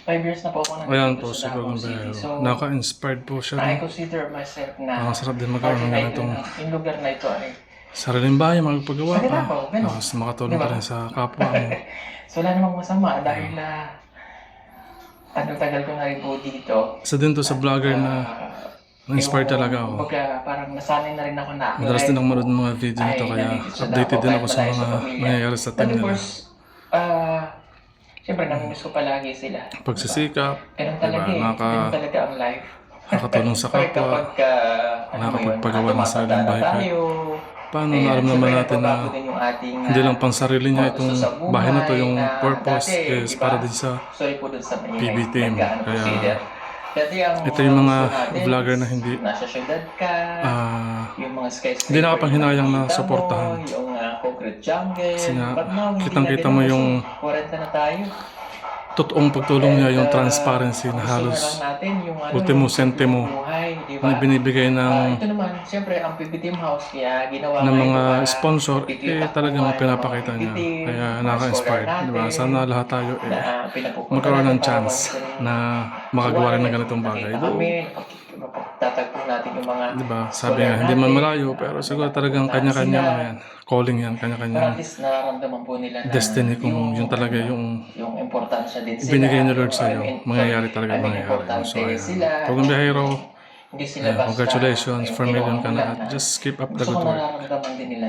Five years na po ako nandito Ayan po sa si Davao City. So, Naka-inspired po siya. I No? consider myself na Ang sarap din magkaroon ng part ganitong na yung lugar na ito ay sariling bahay, magpagawa Sa pa. Davao, ganun. Tapos makatulong Diba? ka rin sa kapwa mo. so wala namang masama dahil na ano tagal ko na rin po dito. Isa din to sa vlogger na Ah, na-inspired yung- talaga ako. Kumbaga, parang nasanay na rin ako na. Madalas din ako manood ng mga video nito Ay, kaya updated din ako sa mga nangyayari sa But team of nila. course, ah, siyempre namimiss ko palagi sila. Pagsisikap, Ganun diba, talaga eh. naka, Ganun talaga ang life. nakatulong sa kapwa, kapag ka, ano yun, ng sariling bahay tayo, paano eh, siyempre, natin na yung ating, hindi lang pang sarili niya mga itong buhay bahay na to, yung na purpose dati, is diba? para din sa sorry po dun sa PB team. Kaya, ito yung mga vlogger na hindi, nasa syudad ka, ah, yung mga skyscraper hindi nakapanghinayang na suportahan. Yung uh, concrete jungle. Kasi nga, kitang-kita mo yung kasi 40 na tayo. totoong pagtulong niya, yung uh, transparency na halos natin yung, ano, ultimo sentimo na binibigay ng Ah, ito naman, siyempre, ang PB Team House, kaya ginawa ng mga sponsor, eh talagang pinapakita niya. Kaya scholar Diba? Sana lahat tayo eh, magkaroon ng chance na makagawa rin ng ganitong bagay. Kami, tatagpo natin yung mga Diba? Sabi nga, hindi man malayo, pero siguro talagang kanya-kanya ano yan. Calling yan, Pero at kanya-kanya least nararamdaman po nila na destiny kung yun talaga yung yung importansya din sila. ibinigay ni Lord I sa iyo. mean, Mangyayari talaga I mean, mangyayari. So, ayan. sila. Pagong biyahero, Hindi sila basta congratulations, yung 4 million ka na. Just keep up the Gusto good ko work. nararamdaman din nila